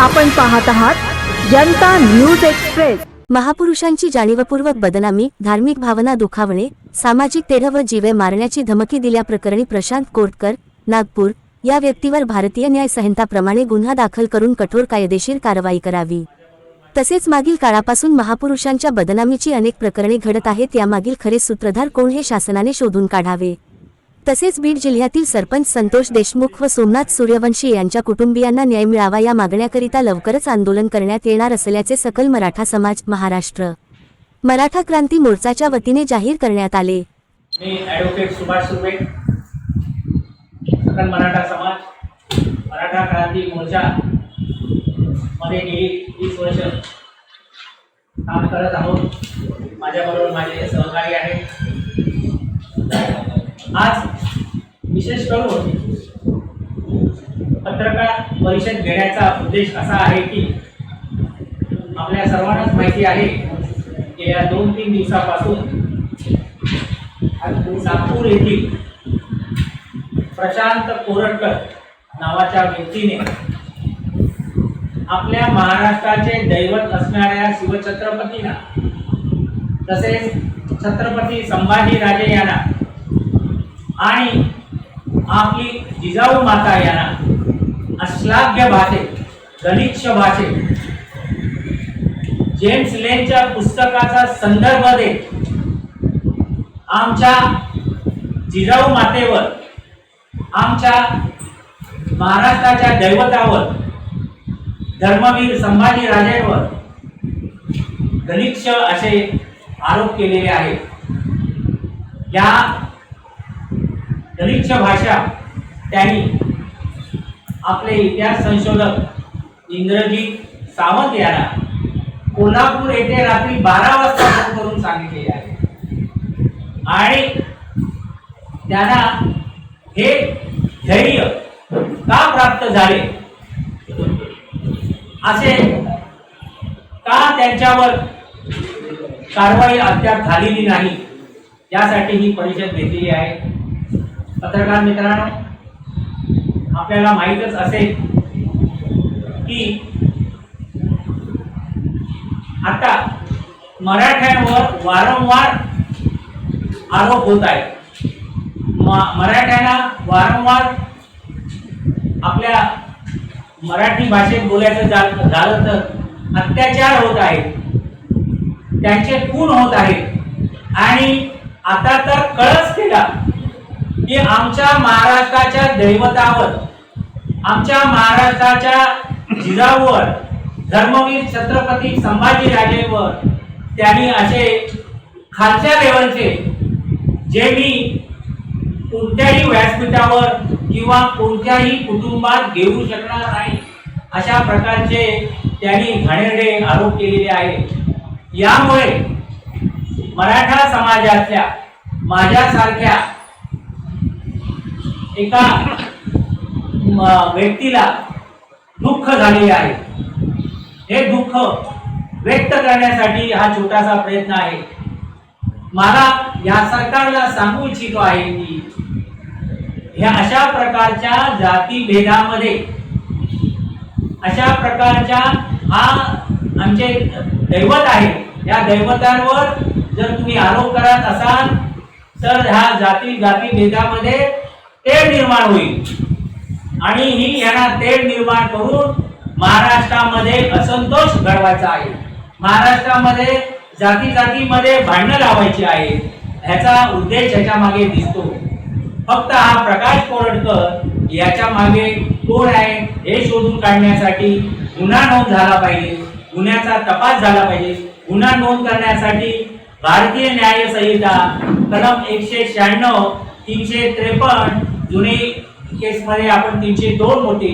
आपण पाहत आहात जनता न्यूज एक्सप्रेस. महापुरुषांची जाणीवपूर्वक बदनामी धार्मिक भावना दुखावणे सामाजिक तेढ व जीवे मारण्याची धमकी दिल्याप्रकरणी प्रशांत कोटकर नागपूर या व्यक्तीवर भारतीय न्याय संहिताप्रमाणे गुन्हा दाखल करून कठोर कायदेशीर कारवाई करावी. तसेच मागील काळापासून महापुरुषांच्या बदनामीची अनेक प्रकरणे घडत आहेत यामागील खरे सूत्रधार कोण हे शासनाने शोधून काढावे? तसेच बीड जिल्ह्यातील सरपंच संतोष देशमुख व सोमनाथ सूर्यवंशी यांच्या कुटुंबियांना न्याय मिळावा या मागण्याकरिता लवकरच आंदोलन करण्यात येणार असल्याचे सकल मराठा समाज महाराष्ट्र. मराठा क्रांती मोर्चाच्या वतीने जाहीर करण्यात आले. मी ॲडव्होकेट सुभाष सुर्वे सकल मराठा समाज मराठा क्रांती मोर्चा मध्ये गेली वीस वर्ष काम करत आहोत. माझ्याबरोबर माझे सहकारी आहेत. आज विशेष करून पत्रकार परिषद घेण्याचा उद्देश असा आहे की आपल्या सर्वांनाच माहिती आहे गेल्या दोन तीन दिवसापासून नागपूर येथील प्रशांत कोरटकर नावाच्या व्यक्तीने आपल्या महाराष्ट्राचे दैवत असणाऱ्या शिवछत्रपतींना तसेच छत्रपती संभाजीराजे यांना आणि आपली जिजाऊ माता यांना अश्लाघ्य भाषेत गलिच्छ भाषेत जेम्स लेनच्या पुस्तकाचा संदर्भ देत आमच्या जिजाऊ मातेवर आमच्या महाराष्ट्राच्या दैवतावर धर्मवीर संभाजी राजेंवर गलिच्छ असे आरोप केलेले आहेत. या गलिच्छ भाषा त्यांनी आपले इतिहास संशोधक इंद्रजीत सावंत यांना कोल्हापूर येथे रात्री बारा वाजता फोन करून सांगितलेले आहे. आणि त्यांना हे धैर्य का प्राप्त झाले? असे का त्यांच्यावर कारवाई अद्याप झालेली नाही? यासाठी ही परिषद घेतलेली आहे. पत्रकार मित्रांनो आपल्याला माहीतच असेल की आता मराठ्यांवर वारंवार आरोप होत आहेत. मराठ्यांना वारंवार आपल्या मराठी भाषेत बोलायचं झालं तर अत्याचार होत आहेत. त्यांचे खून होत आहेत. आणि आता तर कळच केला. की आमच्या महाराष्ट्राच्या दैवतावर आमच्या महाराष्ट्राच्या जिजाऊवर धर्मवीर छत्रपती संभाजी राजेवर त्यांनी असे खालच्या लेवलचे जे मी कोणत्याही व्यासपीठावर किंवा कोणत्याही कुटुंबात घेऊ शकणार नाही अशा प्रकारचे त्यांनी घाणेरडे आरोप केलेले आहेत. यामुळे मराठा समाजातल्या माझ्यासारख्या एका व्यक्तीला दुःख झालेले आहे. हे दुःख व्यक्त करण्यासाठी हा छोटासा प्रयत्न आहे. मला या सरकारला सांगू इच्छितो आहे की ह्या अशा प्रकारच्या जातीभेदामध्ये अशा प्रकारच्या हा आमचे दैवत आहे. या दैवतांवर जर तुम्ही आरोप करत असाल तर ह्या जाती जातीभेदामध्ये तेढ निर्माण होईल. आणि ही यांना तेढ निर्माण करून महाराष्ट्रामध्ये असंतोष घडवायचा आहे. महाराष्ट्रामध्ये जाती जातीमध्ये भांडणं लावायची आहे. ह्याचा उद्देश ह्याच्या मागे दिसतो. फक्त हा प्रकाश कोरडकर याच्या मागे कोण आहे हे शोधून काढण्यासाठी गुन्हा नोंद झाला पाहिजे. गुन्ह्याचा तपास झाला पाहिजे. गुन्हा नोंद करण्यासाठी भारतीय न्याय संहिता कलम एकशे शहाण्णव तीनशे त्रेपन्न जुनी केसमध्ये आपण तीनशे दोन होती.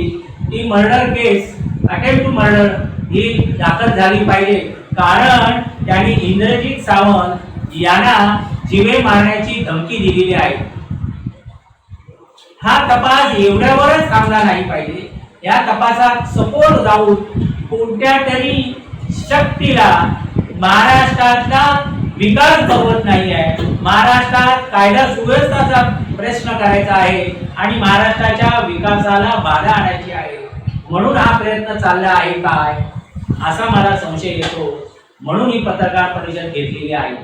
ती murder case attempt to murder ही दाखल झाली पाहिजे. कारण त्यांनी इंद्रजित सावंत यांना जीवे मारण्याची धमकी दिलेली आहे. हा तपास एवढ्यावरच थांबला नाही पाहिजे. या तपासात सपोर्ट जाऊन कोणत्या तरी शक्तीला महाराष्ट्रातला विकास बघवत नाही आहे. महाराष्ट्रात कायदा सुव्यवस्थाचा प्रश्न करायचा आहे आणि महाराष्ट्राच्या विकासाला बाधा आणायची आहे. म्हणून हा प्रयत्न चालला आहे काय असा मला संशय येतो. म्हणून ही पत्रकार परिषद घेतलेली आहे.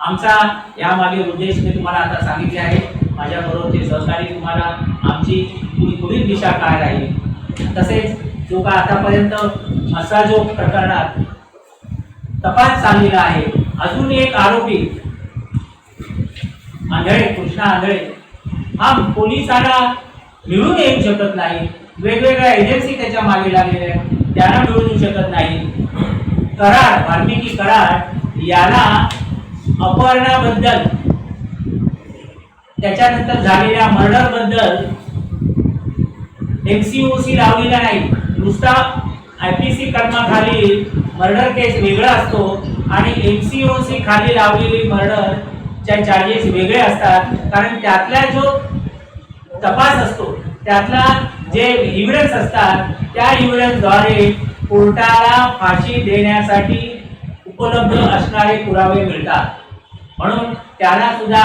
आमचा यामागे उद्देश मी तुम्हाला आता सांगितले आहे. माझ्याबरोबर सहकारी तुम्हाला आमची पुढील पुढील दिशा काय राहील तसेच जो का आतापर्यंत असा जो प्रकरणात तपास चाललेला आहे. अजून एक आरोपी आंधळे कृष्णा आंधळे. हा पोलिसांना मिळून येऊ शकत नाही. वेगवेगळ्या एजन्सी त्याच्यामागे लागलेल्या आहेत. त्यांना मिळून येऊ शकत नाही. करार वाल्मिकी करार याला अपहरणाबद्दल त्याच्यानंतर झालेल्या मर्डरबद्दल एमसीओसी लावलेला नाही. नुसता आय पी सी कलमाखाली मर्डर केस वेगळा असतो आणि एफ सी ओ सी खाली लावलेली मर्डरच्या चार्जेस वेगळे असतात. कारण त्यातला जो तपास असतो त्यातला जे इव्हिडन्स असतात त्या इव्हिडन्सद्वारे कोर्टाला फाशी देण्यासाठी उपलब्ध असणारे पुरावे मिळतात. म्हणून त्यांना सुद्धा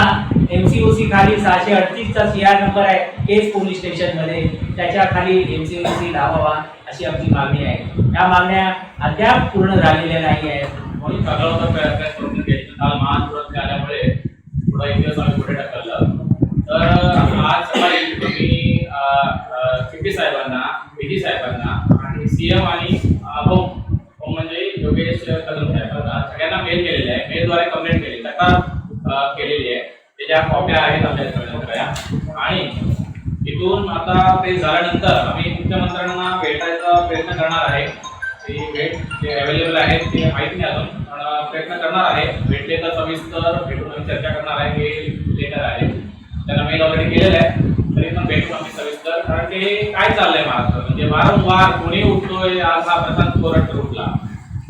एम सी ओ सी खाली सहाशे अडतीसचा सी आर नंबर आहे. केस पोलीस स्टेशनमध्ये त्याच्याखाली एमसी ओ सी एमसीओसी लावावा अशी आमची मागणी आहे. या मागण्या अद्याप पूर्ण झालेल्या नाही आहेत. म्हणून सगळं होतं प्रयत्न करून घ्यायचं काल महापुरात आल्यामुळे थोडा एक आम्ही पुढे ढकललं. तर आज सकाळी मी सीपी साहेबांना पीजी साहेबांना आणि सीएम आणि अं, ओम म्हणजे योगेश कदम साहेबांना सगळ्यांना मेल केलेले आहे. मेलद्वारे कंप्लेंट केली. तक्रार अं, केलेली आहे. त्याच्या कॉप्या आहेत आमच्या सगळ्या आणि इथून आता ते झाल्यानंतर आम्ही मुख्यमंत्र्यांना भेटायचा प्रयत्न करणार आहे. ती भेट जे अवेलेबल आहेत ते माहीत नाही अजून पण प्रयत्न करणार आहे. भेटले तर सविस्तर भेटून आम्ही चर्चा करणार आहे हे लेटर आहे. त्यांना मेल ऑलरेडी केलेलं आहे. तरी पण भेटू आम्ही सविस्तर. कारण ते काय चाललंय महाराष्ट्र? म्हणजे वारंवार कोणी उठतोय आज हा प्रशांत कोरटकर उठला.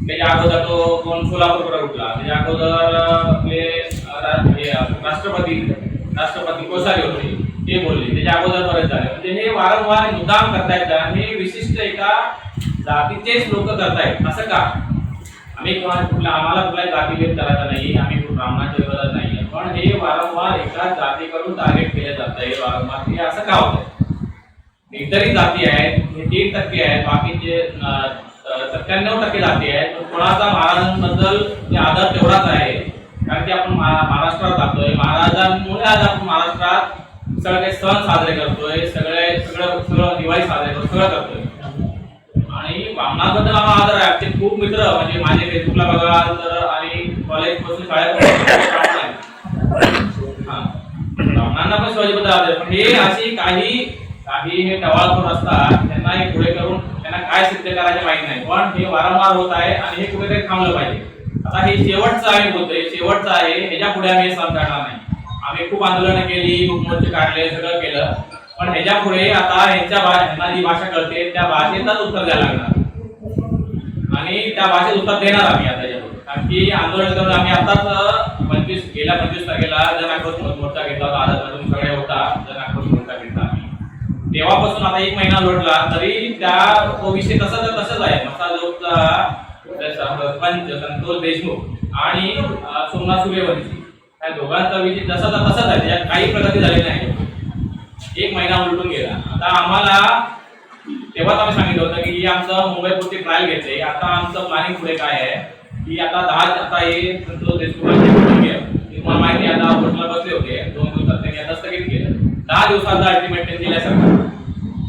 त्याच्या अगोदर तो कोण सोलापूरकडे उठला. त्याच्या अगोदर आपले आता हे, राष्ट्रपती राष्ट्रपती कोसारी होते ते बोलले. त्याच्या अगोदर बरेच झाले. म्हणजे हे वारंवार मुद्दाम करतायत का? हे विशिष्ट एका जातीचेच लोक करतायत. असं का? आम्ही कोणा कुठल्या आम्हाला कुठल्या जातीभेद करायचा नाही आम्ही कुठं ब्राह्मणाच्या विरोधात नाही पण हे वारंवार एका जातीकडून टार्गेट केले जात आहे वारंवार. हे असं का होतंय? इतरही जाती आहेत हे तीन टक्के आहेत बाकीचे सत्त्याण्णव टक्के जाती आहेत. पण कोणाचा महाराजांबद्दल ते आदर तेवढाच आहे. कारण की आपण महाराष्ट्रात राहतोय महाराजांमुळे आज आपण महाराष्ट्रात सगळे सण साजरे करतोय. सगळे सगळं सगळं दिवाळी साजरे करतो सगळं करतोय. आणि वामनाबद्दल आम्हाला आदर आहे. आमचे खूप मित्र म्हणजे माझे फेसबुकला बघा तर आणि कॉलेजपासून वामनांना पण शिवाजीबद्दल आदर पण हे अशी काही काही हे टवाळखोर असतात त्यांना हे पुढे करून त्यांना काय सिद्ध करायचे माहीत नाही. पण हे वारंवार होत आहे आणि हे कुठेतरी थांबलं पाहिजे. आता हे शेवटचं आहे बोलतोय शेवटचं आहे. ह्याच्या पुढे आम्ही हे नाही. आम्ही खूप आंदोलन केली मुख्यमंत्री काढले सगळं केलं. पण ह्याच्या पुढे आता ह्यांच्या ह्यांना जी भाषा कळते त्या भाषेतच उत्तर द्यायला लागणार. आणि त्या भाषेत उत्तर देणार आम्ही आता कारण की आंदोलन करून आम्ही आताच पंचवीस गेल्या पंचवीस तारखेला जर आक्रोश मोर्चा घेतला होता आझाद सगळे होता जर आक्रोश मोर्चा घेतला आम्ही. तेव्हापासून आता एक महिना लोटला तरी त्या तो विषय तसाच तसंच आहे. मसा जो संतोष देशमुख आणि सोमनाथ सूर्यवंशी. या दोघांचा विषय जसाचा तसाच आहे त्यात काही प्रगती झाली नाही. एक महिना उलटून गेला. आता आम्हाला तेव्हाच आम्ही सांगितलं होतं की आमचं मुंबई पुरती ट्रायल घ्यायचंय आता आमचं प्लॅनिंग पुढे काय आहे? की आता दहा आता हे संतोष देशमुख तुम्हाला माहिती आता होटला बसले होते. दोन दिवसात त्यांनी आता स्थगित केलं. दहा दिवसाचा अल्टिमेट त्यांनी दिलाय सरकार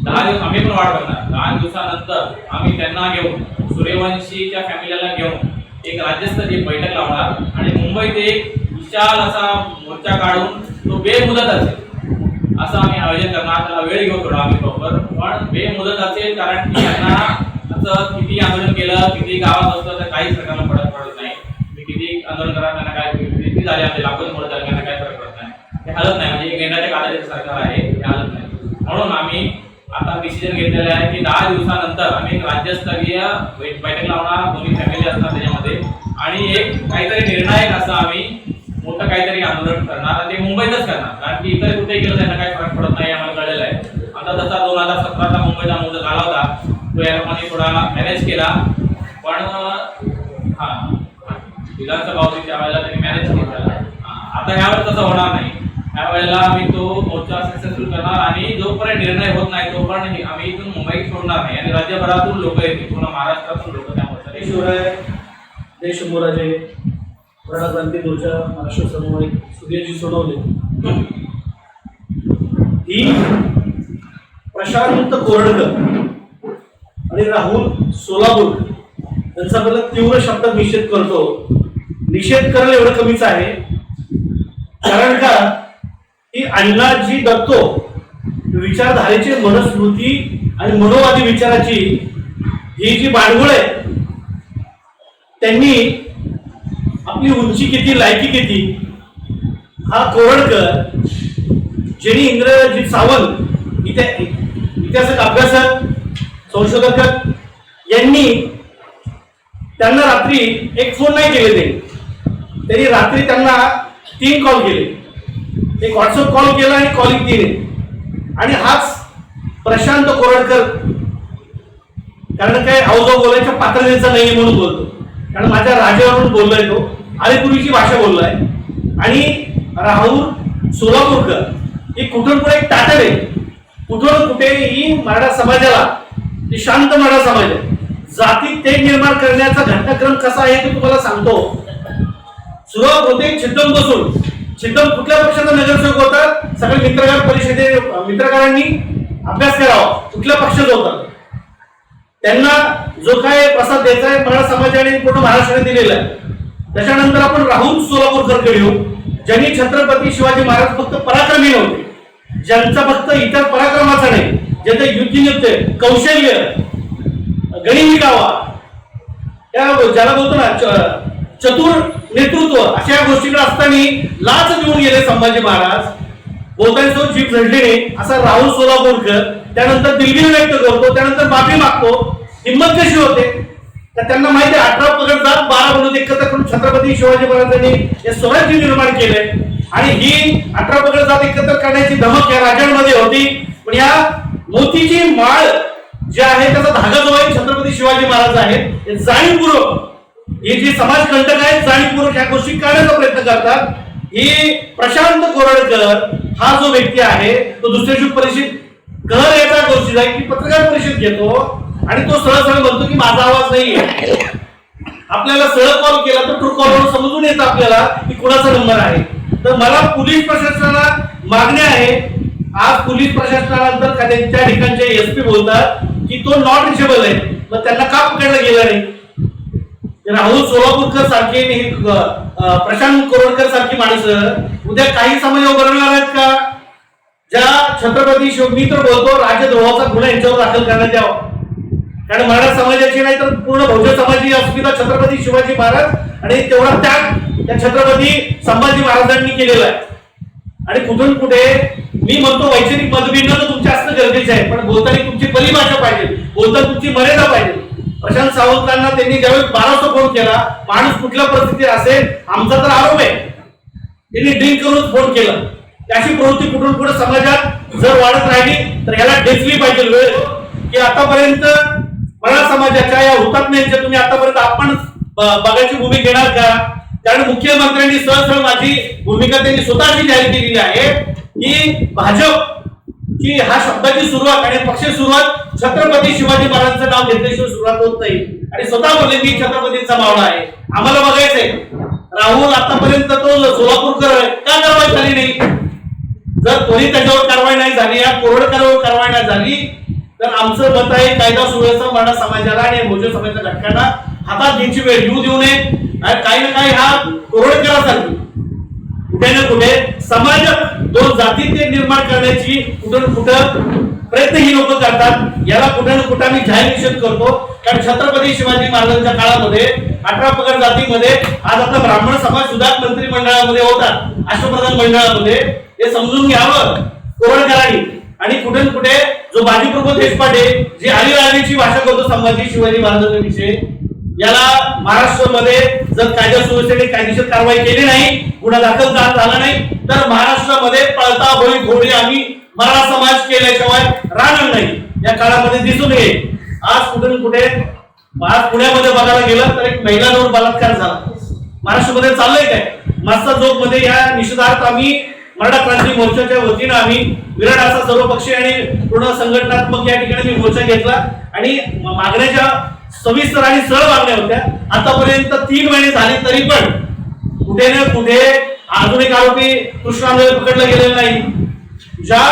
दहा दिवस आम्ही पण वाट बघणार. दहा दिवसानंतर आम्ही त्यांना घेऊन सूर्यवंशीच्या फॅमिलीला घेऊन एक राज्यस्तरीय बैठक लावणार. आणि मुंबईत एक विशाल असा मोर्चा काढून तो बेमुदत असेल. असं आम्ही आयोजन करणार. त्याला वेळ घेऊ थोडा आम्ही प्रॉपर पण बेमुदत असेल कारण की त्यांना असं किती आंदोलन केलं किती गावात असतं तर काहीच प्रकारला फरक पडत नाही. मी किती आंदोलन करा त्यांना काय किती झाले आमचे लाखोच मोठं झाले त्यांना काय फरक पडत नाही. हे हलत नाही. म्हणजे येण्याच्या काळाचे सरकार आहे हे हलत नाही. म्हणून आम्ही आता डिसिजन घेतलेलं आहे की दहा दिवसानंतर आम्ही राज्यस्तरीय बैठक लावणार दोन्ही फॅमिली असणार त्याच्यामध्ये. आणि एक काहीतरी निर्णायक असं आम्ही मोठं काहीतरी आंदोलन करणार आणि ते मुंबईतच करणार. कारण की इतर कुठे गेलं त्यांना काही फरक पडत नाही आम्हाला कळलेलं आहे. आता जसा दोन हजार सतराचा मुंबईचा मुद्दा झाला होता तो या लोकांनी थोडा मॅनेज केला. पण हां विधानसभा होती त्यावेळेला त्यांनी मॅनेज केला. आता यावर तसं होणार नाही. त्यावेळेला आम्ही तो मोर्चा सक्सेसफुल करणार आणि जोपर्यंत निर्णय होत नाही तोपर्यंत आम्ही इथून मुंबईत सोडणार नाही. आणि राज्यभरातून लोक येतील पूर्ण महाराष्ट्रातून लोक त्या मोर्चाला शिवराय देश मोराजे मराठा क्रांती मोर्चा महाराष्ट्र समन्वय सुधीरजी सोडवले. ही प्रशांत कोरडकर आणि राहुल सोलापूर यांचा मला तीव्र शब्दात निषेध करतो. निषेध करणं एवढं कमीच आहे. कारण का? ही अण्णाजी दत्तो विचारधारेची मनस्मृती आणि मनोवादी विचाराची ही जी बांडगुळ आहे त्यांनी आपली उंची किती लायकी किती हा कोरडकर जेणी इंद्रजित सावंत इथे इतिहासात अभ्यासक संशोधक यांनी त्यांना रात्री एक फोन नाही केले त्यांनी रात्री त्यांना तीन कॉल केले. एक व्हॉट्सअप कॉल केला आणि कॉलिंग दिले. आणि हाच प्रशांत कोरडकर. कारण काय अवजाव बोलायच्या पात्रतेचा नाही म्हणून बोलतो. कारण माझ्या राजावरून बोललोय तो. अलीपूर्वीची भाषा बोललाय. आणि राहुल सोलापूरकर. हे कुठून कुठे एक टाटर आहे कुठून कुठे ही मराठा समाजाला ते शांत मराठा समाज आहे. जाती ते निर्माण करण्याचा घटनाक्रम कसा आहे ते तुम्हाला सांगतो. सुरुवात होते छिद्दम बसून. छिद्दम कुठल्या पक्षाचा नगरसेवक होता? सगळे मित्रकार परिषदे मित्रकारांनी अभ्यास करावा. कुठल्या पक्षाचा होता? त्यांना जो काय प्रसाद द्यायचा आहे मराठा समाजाने पूर्ण महाराष्ट्राने दिलेला आहे. त्याच्यानंतर आपण राहुल सोलापूरकर येऊ. ज्यांनी छत्रपती शिवाजी महाराज फक्त पराक्रमी नव्हते. ज्यांचा फक्त इतर पराक्रमाचा नाही. ज्यांचं युद्ध कौशल्य गणिमी गावा त्या ज्याला बोलतो ना च- चतुर नेतृत्व अशा गोष्टीकडे असताना लाच देऊन गेले संभाजी महाराज. बोलताना तो जीभ असा राहुल सोलापूरकर त्यानंतर दिलगिरी व्यक्त करतो त्यानंतर माफी मागतो. हिंमत कशी होते? तर त्यांना माहिती आहे अठरा पगड जात बारा बंधू एकत्र करून छत्रपती शिवाजी महाराजांनी हे स्वराज्य निर्माण केले. आणि ही अठरा पगड जात एकत्र करण्याची धमक या राजांमध्ये होती. पण या मोतीची माळ जे आहे त्याचा धागा जो आहे छत्रपती शिवाजी महाराज आहेत हे जाणीवपूर्वक हे जे समाज कंटक आहेत जाणीवपूर्वक ह्या गोष्टी काढायचा प्रयत्न करतात. ही प्रशांत कोरडकर हा जो व्यक्ती आहे तो दुसऱ्या दिवशी परिषद घर याचा गोष्टी आहे की पत्रकार परिषद घेतो आणि तो सरळ सरळ म्हणतो की माझा आवाज नाहीये. आपल्याला सरळ कॉल केला तर ट्रू कॉलवर समजून येतं आपल्याला की कुणाचा नंबर आहे. तर मला पोलीस प्रशासनाला मागणी आहे. आज पोलीस प्रशासनानंतर त्या ठिकाणचे एस पी बोलतात की तो नॉट रिचेबल आहे. मग त्यांना का पकडला गेला नाही? राहुल सोलापूरकर सारखे आणि हे, प्रशांत कोरोडकर सारखी माणसं उद्या काही समाज उभारणार आहेत का? ज्या छत्रपती शिव मी तर बोलतो राजद्रोहाचा गुन्हा यांच्यावर दाखल करण्यात यावा. कारण मराठा समाजाची नाही तर पूर्ण बहुजन समाजाची अस्मिता छत्रपती शिवाजी महाराज आणि तेवढा त्याग त्या छत्रपती संभाजी महाराजांनी केलेला आहे. आणि कुठून कुठे मी म्हणतो वैचारिक मतभिन्न तर तुमच्या असणं गरजेचं आहे पण बोलताना तुमची परिभाषा पाहिजे बोलताना तुमची मर्यादा पाहिजे. प्रशांत सावंतांना त्यांनी ज्यावेळेस बाराचा फोन केला माणूस कुठल्या परिस्थितीत असेल आमचा तर आरोप आहे. त्यांनी ड्रिंक करून फोन केला. अशी प्रवृत्ती कुठून कुठे समाजात जर वाढत राहिली तर याला डेचली पाहिजे वेळ. की आतापर्यंत मराठा समाजाच्या या हुतात्म्यांच्या तुम्ही आतापर्यंत आपण बघायची भूमिका घेणार का? कारण मुख्यमंत्र्यांनी सहसळ माझी भूमिका त्यांनी स्वतःची जाहीर केलेली आहे. की भाजप की हा शब्दाची सुरुवात आणि पक्ष सुरुवात छत्रपती शिवाजी महाराजांचं नाव घेतल्याशिवाय सुरुवात होत नाही. आणि स्वतः बोलले मी छत्रपतींचा मावळा आहे. आम्हाला बघायचंय. राहुल आतापर्यंत तो सोलापूरकर आहे. का कारवाई झाली नाही? जर कोणी त्याच्यावर कारवाई नाही झाली या कोरडकरावर कारवाई नाही झाली तर आमचं मत आहे कायदा सुव्यवस्था मराठा समाजाला आणि बहुजन समाजाच्या घटकांना हातात घ्यायची वेळ येऊ देऊ नये. आणि काही ना काही हा कोरडकरासारखी. कुठे ना कुठे समाजात दोन जाती ते निर्माण करण्याची कुठं कुठं प्रयत्न ही लोक करतात. याला कुठे ना कुठे आम्ही जाहीर निषेध करतो. कारण छत्रपती शिवाजी महाराजांच्या काळामध्ये अठरा पगड जातीमध्ये आज आता ब्राह्मण समाज सुद्धा मंत्रिमंडळामध्ये होता. अष्टप्रधान मंडळामध्ये. हे समजून घ्यावं. कोरडकरांनी आणि कुठे कुठे जो बाजीप्रभू देशपांडे जे आलीराणीची भाषा करतो संभाजी शिवाजी महाराजांविषयी याला महाराष्ट्रामध्ये जर कायदा सुव्यवस्थेने कायदेशीर कारवाई केली नाही गुन्हा दाखल झाला नाही तर महाराष्ट्रामध्ये पळता होळी घोडी आम्ही मराठा समाज केल्याशिवाय राहणार नाही. या काळामध्ये दिसून येईल. आज कुठे कुठे आज पुण्यामध्ये बघायला गेलं तर एक महिलांवर बलात्कार झाला. महाराष्ट्रामध्ये चाललंय काय? मास्टर जोगमध्ये या निषेधार्थ आम्ही मराठा क्रांती मोर्चाच्या वतीनं आम्ही विराट असा सर्वपक्षीय आणि पूर्ण संघटनात्मक या ठिकाणी मी मोर्चा घेतला. आणि मागण्याच्या सविस्तर आणि सरळ मागण्या होत्या. आतापर्यंत तीन महिने झाले तरी पण कुठे ना कुठे अजून एक आरोपी कृष्णामध्ये पकडला गेलेला नाही. ज्या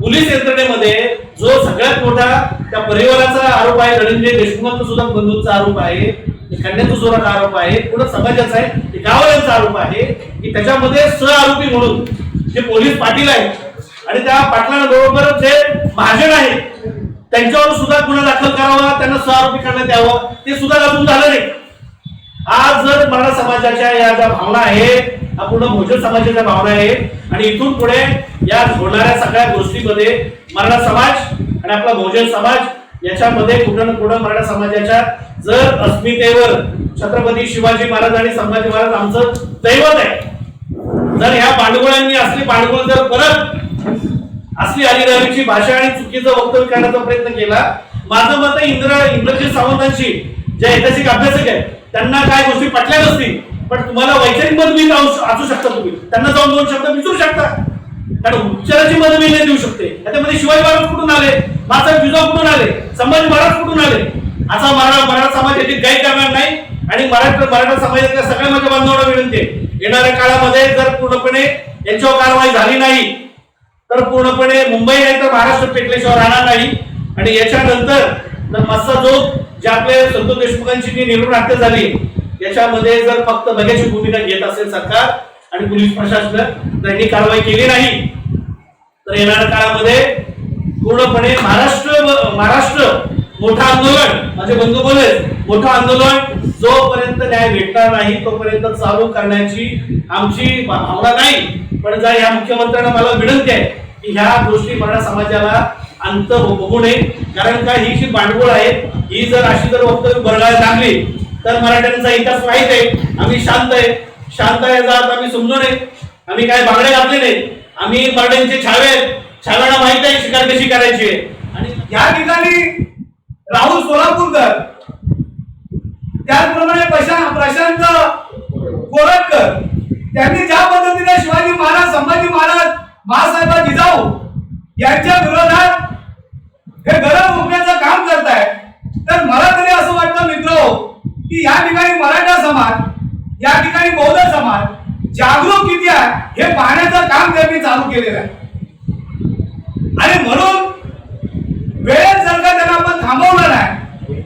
पोलीस यंत्रणेमध्ये जो सगळ्यात मोठा त्या परिवाराचा आरोप आहे रणजय देशमुखांचा सुद्धा बंधूंचा आरोप आहे खंड्याचा सुद्धा आरोप आहे पूर्ण समाजाचा आहे ते आरोप आहे की त्याच्यामध्ये सह आरोपी म्हणून जे पोलीस पाटील आहेत आणि त्या पाटलांबरोबर जे महाजन आहेत त्यांच्यावर सुद्धा गुन्हा दाखल करावा त्यांना सहआरोपी करण्यात यावं ते सुद्धा अजून झालं नाही. आज जर मराठा समाजाच्या या ज्या भावना आहेत पूर्ण बहुजन समाजाच्या भावना आहेत आणि इथून पुढे या होणाऱ्या सगळ्या गोष्टीमध्ये मराठा समाज आणि आपला बहुजन समाज याच्यामध्ये कुठं ना कुठं मराठा समाजाच्या जर अस्मितेवर छत्रपती शिवाजी महाराज आणि संभाजी महाराज आमचं दैवत आहे. जर ह्या पांडवळांनी असली पांडुगुळ जर परत असली अलिरावीची भाषा आणि चुकीचं वक्तव्य करण्याचा प्रयत्न केला. माझं मत इंद्र इंद्रजित सावंतांशी जे ऐतिहासिक अभ्यासक आहेत त्यांना काय गोष्टी पटल्या नसतील पण तुम्हाला वैचारिक मतभेद असू असू शकता तुम्ही. त्यांना जाऊन दोन शब्द विचारू शकता. कारण उपचाराची मदत मी नाही देऊ शकते. त्याच्यामध्ये शिवाजी महाराज कुठून आले? माझा जिजाऊ कुठून आले? संभाजी महाराज कुठून आले? असा मराठा मराठा समाज याची गाई करणार नाही. आणि मराठा मराठा समाजातल्या सगळ्या माझ्या बांधवांना विनंती आहे. येणाऱ्या काळामध्ये जर पूर्णपणे यांच्यावर कारवाई झाली नाही तर पूर्णपणे मुंबई नाही तर महाराष्ट्र पेटल्याशिवाय राहणार नाही. आणि याच्यानंतर मस्सा जो जे आपले संतोष देशमुखांची जी निर्मूळ हत्या झाली याच्यामध्ये जर फक्त बघ्याची भूमिका घेत असेल सरकार आणि पोलीस प्रशासन त्यांनी कारवाई केली नाही. तर येणाऱ्या काळामध्ये पूर्णपणे महाराष्ट्र महाराष्ट्र मोठं आंदोलन. माझे बंधू बोलले मोठं आंदोलन. जोपर्यंत न्याय भेटणार नाही तोपर्यंत चालू करण्याची आमची भावना नाही. पण जर या मुख्यमंत्र्यांना मला विनंती आहे की ह्या गोष्टी मराठा समाजाला अंत बघू नये. कारण का ही जी भांडवळ आहे ही जर अशी जर वक्तव्य बरगायला लागली तर मराठ्यांचा इतिहास माहीत आहे. आम्ही शांत आहे. शांत आहे जात आम्ही समजू नये. आम्ही काय बांगडे घातले नाही आम्ही मराठ्यांचे छावे आहेत. छाव्यांना माहीत आहे शिकार कशी करायची आहे. आणि या ठिकाणी राहुल सोलापूरकर. त्याचप्रमाणे प्रशांत कोरटकर. त्यांनी ज्या पद्धतीने शिवाजी महाराज संभाजी महाराज महासाहेबा जिजाऊ यांच्या विरोधात हे गरम उठण्याचं काम करताय तर मला तरी असं वाटतं मित्र की या ठिकाणी मराठा समाज या ठिकाणी बौद्ध समाज जागरूक किती आहे हे पाहण्याचं काम त्यांनी चालू केलेलं आहे. आणि म्हणून वेळेत जर का त्यांना आपण थांबवलं नाही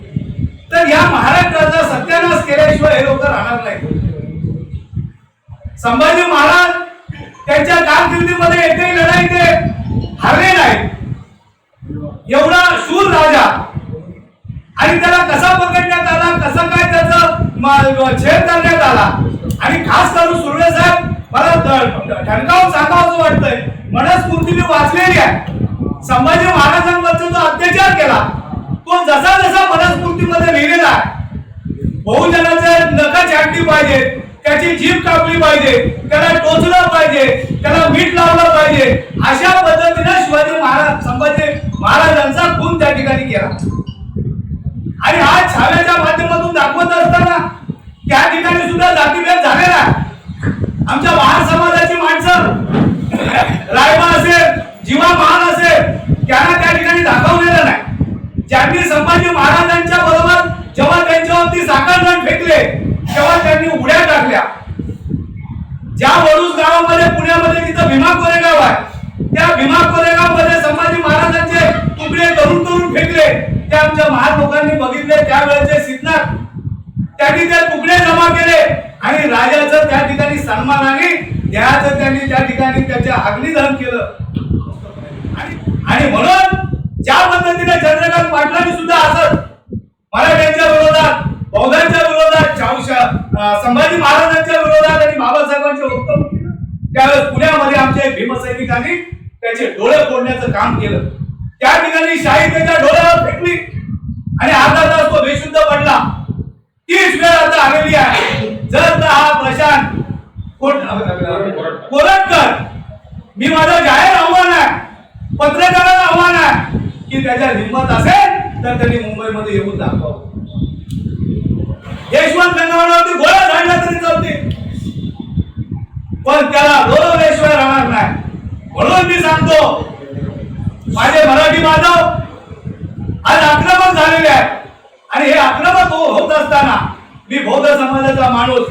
तर या महाराष्ट्राचा सत्यानाश केल्याशिवाय हे लोक राहणार नाही संभाजी महाराज त्यांच्या कारकिर्दीमध्ये एकही लढाई ते हरले नाही एवढा शूर राजा. आणि त्याला कसा पकडण्यात आला कसं काय त्याचं छेद करण्यात आला आणि खास करून सुर्वे साहेब मला ठणकावून सांगावं वाटतंय. मनस्फूर्तीने वाचलेली आहे. संभाजी महाराजांवरचा जो अत्याचार केला तो जसा जसा मनस्फूर्तीमध्ये लिहिलेला आहे. बहुजनाचे नका छाटली पाहिजे त्याची जीभ कापली पाहिजे त्याला टोचलं पाहिजे त्याला मीठ लावलं पाहिजे अशा पद्धतीने शिवाजी महाराज संभाजी महाराजांचा खून त्या ठिकाणी केला. आणि आज छाव्याच्या माध्यमातून दाखवत असताना त्या ठिकाणी सुद्धा जातीभेद झालेला आमच्या महार समाजाची माणसं रायबा असेल जीवा महान असेल त्यांना त्या ठिकाणी दाखवलेलं नाही. ज्यांनी संभाजी महाराजांच्या बरोबर जेव्हा त्यांच्यावरती साखरजण फेकले तेव्हा त्यांनी उड्या टाकल्या. ज्या वडूस गावामध्ये पुण्यामध्ये तिथं भीमा कोरेगाव आहे त्या भीमा कोरेगावमध्ये संभाजी महाराजांचे तुकडे करून करून फेकले. ते आमच्या महार लोकांनी बघितले त्यावेळेचे सिद्धनाथ त्यांनी ते तुकडे जमा केले आणि राजाचं त्या ठिकाणी सन्मानाने देहाचं त्यांनी त्या ठिकाणी त्याचे अग्निदहन केलं. आणि म्हणून ज्या पद्धतीने चंद्रकांत पाटलांनी सुद्धा असं मराठ्यांच्या विरोधात बौद्धांच्या विरोधात संभाजी महाराजांच्या विरोधात आणि बाबासाहेबांच्या वक्तव्य केलं त्यावेळेस पुण्यामध्ये आमच्या भीमसैनिकांनी त्याचे डोळे फोडण्याचं काम केलं. त्या ठिकाणी शाही त्याच्या डोळ्यावर फेकली आणि अर्धा तास तो बेशुद्ध पडला तीच वेळ आता आलेली आहे. जर का हा प्रशांत कोरटकर. मी माझं जाहीर आव्हान आहे. पत्रकाराला आव्हान आहे की त्याच्या हिंमत असेल तर त्यांनी मुंबईमध्ये येऊन दाखवावं. यशवंत गंगावरती गोळ्या झाडल्या तरी चालतील. पण त्याला गौरवल्याशिवाय राहणार नाही. म्हणून मी सांगतो माझे मराठी माधव आज आक्रमक झालेले आहे आणि हे आक्रमक हो- होत असताना मी बौद्ध समाजाचा माणूस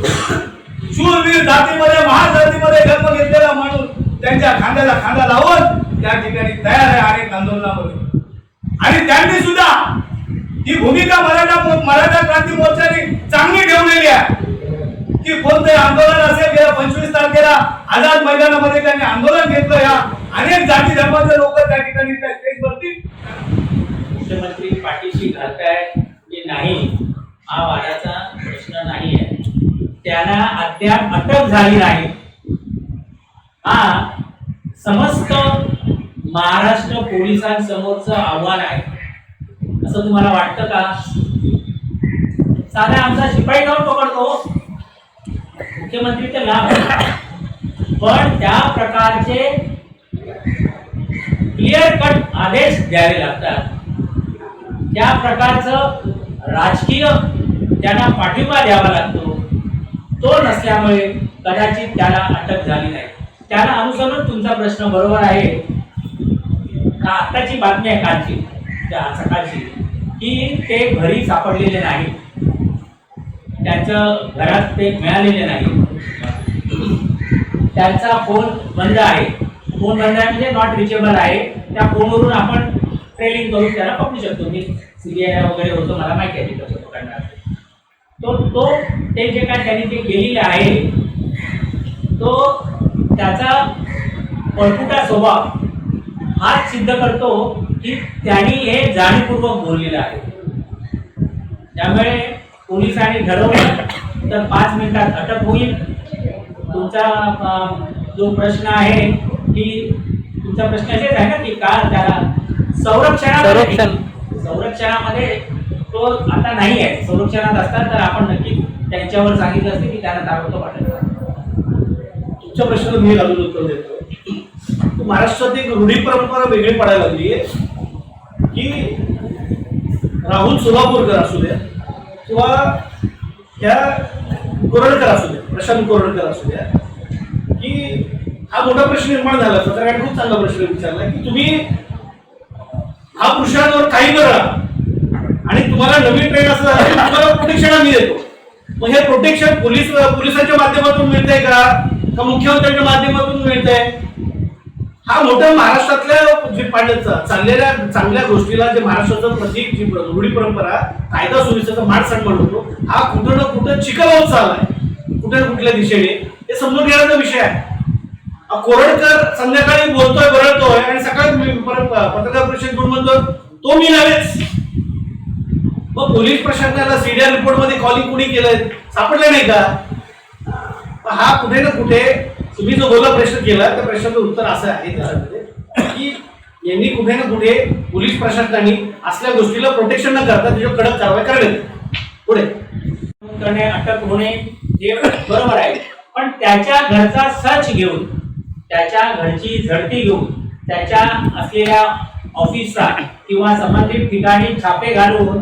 शूरवीर जातीमध्ये महाजातीमध्ये जन्म घेतलेला माणूस त्यांच्या खांद्याला खांदा लावून त्या ठिकाणी तयार आहे अनेक आंदोलनामध्ये आणि त्यांनी सुद्धा ही भूमिका मराठा मराठा क्रांती मोर्चाने चांगली ठेवलेली आहे. की कोणते आंदोलन असेल गेल्या पंचवीस तारखेला आझाद मैदानामध्ये त्यांनी आंदोलन घेतलं या अनेक जाती धर्माचे लोक त्या ठिकाणी त्या स्टेजवरती मुख्यमंत्री पाठीशी घालताय की नाही हा वादाचा प्रश्न नाही आहे त्याला अद्याप अटक झाली नाही. हा समस्त महाराष्ट्र पोलिसांसमोरचं आव्हान आहे. असं तुम्हाला वाटतं का? साधा आमचा शिपाई जाऊन पकडतो. मुख्यमंत्री तर लाभ आहे. पण त्या प्रकारचे क्लिअर कट आदेश द्यावे लागतात. त्या प्रकारचं राजकीय त्यांना पाठिंबा द्यावा लागतो. तो नसल्यामुळे कदाचित त्याला अटक झाली नाही. त्याला अनुसरून तुमचा प्रश्न बरोबर आहे. का आताची बातमी आहे कालची त्या सकाळची की ते घरी सापडलेले नाही. त्यांचं घरात ते मिळालेले नाही. त्यांचा फोन बंद आहे. फोन बंद आहे म्हणजे नॉट रिचेबल आहे. त्या फोनवरून आपण ट्रेलिंग करून त्याला पकडू शकतो. मी सीबीआय वगैरे होतो मला माहिती आहे तिथं कसं पकडणार. तो तो ते जे काय त्यांनी ते केलेलं आहे तो त्याचा पळपुटा स्वभाव हाच सिद्ध करतो की त्यांनी हे जाणीवपूर्वक बोललेलं आहे. त्यामुळे पोलिसांनी ठरवलं तर पाच मिनिटात अटक होईल. तुमचा जो प्रश्न आहे की तुमचा प्रश्न असेच आहे ना की का त्याला संरक्षणामध्ये संरक्षणामध्ये तो आता नाही आहे. संरक्षणात असतात तर आपण नक्की त्यांच्यावर सांगितलं असते की त्यांना ताबडतोब करा. तुमच्या प्रश्नाला मी अजून उत्तर देतो. महाराष्ट्रात एक रूढी परंपरा वेगळी पडायला लागली आहे की राहुल सोलापूरकर असू द्या किंवा त्या कोरडकर असू द्या प्रशांत कोरडकर असू द्या की हा मोठा प्रश्न निर्माण झाला पत्रकारांनी खूप चांगला प्रश्न विचारला की तुम्ही हा पुरुषांवर काही करा आणि तुम्हाला नवीन ट्रेन असं तुम्हाला प्रोटेक्शन आम्ही देतो. मग हे प्रोटेक्शन पोलीस पोलिसांच्या माध्यमातून मिळतंय का? का मुख्यमंत्र्यांच्या माध्यमातून मिळतंय? हा मोठा महाराष्ट्रातल्या जे पाण्याचा चाललेल्या चांगल्या गोष्टीला जे महाराष्ट्राचं प्रतीक जी रूढी परंपरा कायदा सुव्यवस्थेचा माठ म्हणतो होतो हा कुठं ना कुठं चिखल होत चाललाय कुठे ना कुठल्या दिशेने. हे समजून घेण्याचा विषय आहे. कोरडकर संध्याकाळी बोलतोय बरळतोय आणि सकाळी पत्रकार परिषद घेऊन म्हणतो तो मी नव्हेच. मग पोलीस प्रशासनाला सीडीआर रिपोर्टमध्ये कॉलिंग कुणी केलंय? सापडलं नाही का? हा कुठे ना कुठे तुम्ही जो बोला प्रश्न केला त्या प्रश्नाचं उत्तर असं आहे त्याच्यामध्ये की यांनी कुठे ना कुठे पोलीस प्रशासनाने असल्या गोष्टीला प्रोटेक्शन न करता त्याच्यावर कडक कारवाई करावी. पुढे. करणे अटक होणे हे बरोबर आहे. पण त्याच्या घरचा सर्च घेऊन त्याच्या घरची झडती घेऊन त्याच्या असलेल्या ऑफिसचा किंवा संबंधित ठिकाणी छापे घालून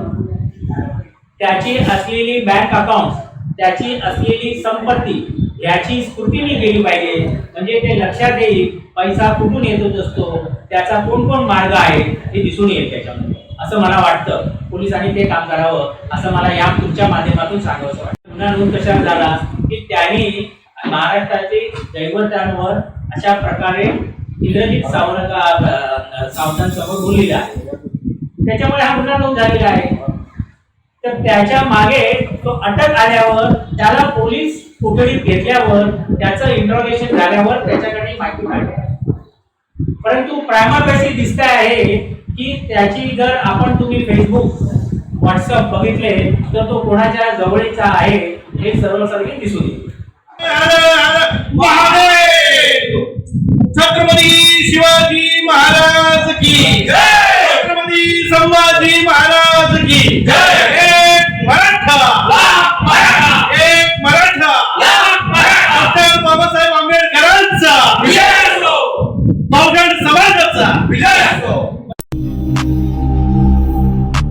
त्याची असलेली बँक अकाउंट त्याची असलेली संपत्ती याची स्फूर्ती मी केली पाहिजे. म्हणजे ते लक्षात येईल पैसा कुठून येत असतो त्याचा कोण कोण मार्ग आहे हे दिसून येईल त्याच्यामध्ये. असं मला वाटतं. पोलिसांनी ते काम करावं असं मला या तुमच्या माध्यमातून सांगावं वाटतं. गुन्हा नोंद कशाला झाला की त्यांनी महाराष्ट्राचे दैवतांवर अशा प्रकारे इंद्रजित सावरकर सावंतांसमोर बोललेला आहे. त्याच्यामुळे हा गुन्हा नोंद झालेला आहे. तर त्याच्यामागे तो अटक आल्यावर त्याला पोलीस कोठडीत घेतल्यावर त्याचं इंट्रोगेशन झाल्यावर त्याच्याकडे माहिती काढली परंतु प्रायमापेशी दिसत आहे की त्याची जर आपण तुम्ही फेसबुक व्हॉट्सअप बघितले तर तो कोणाच्या जवळीचा आहे हे सर्वसारखे दिसून येईल. छत्रपती शिवाजी महाराज की छत्रपती संभाजी महाराज की मराठा!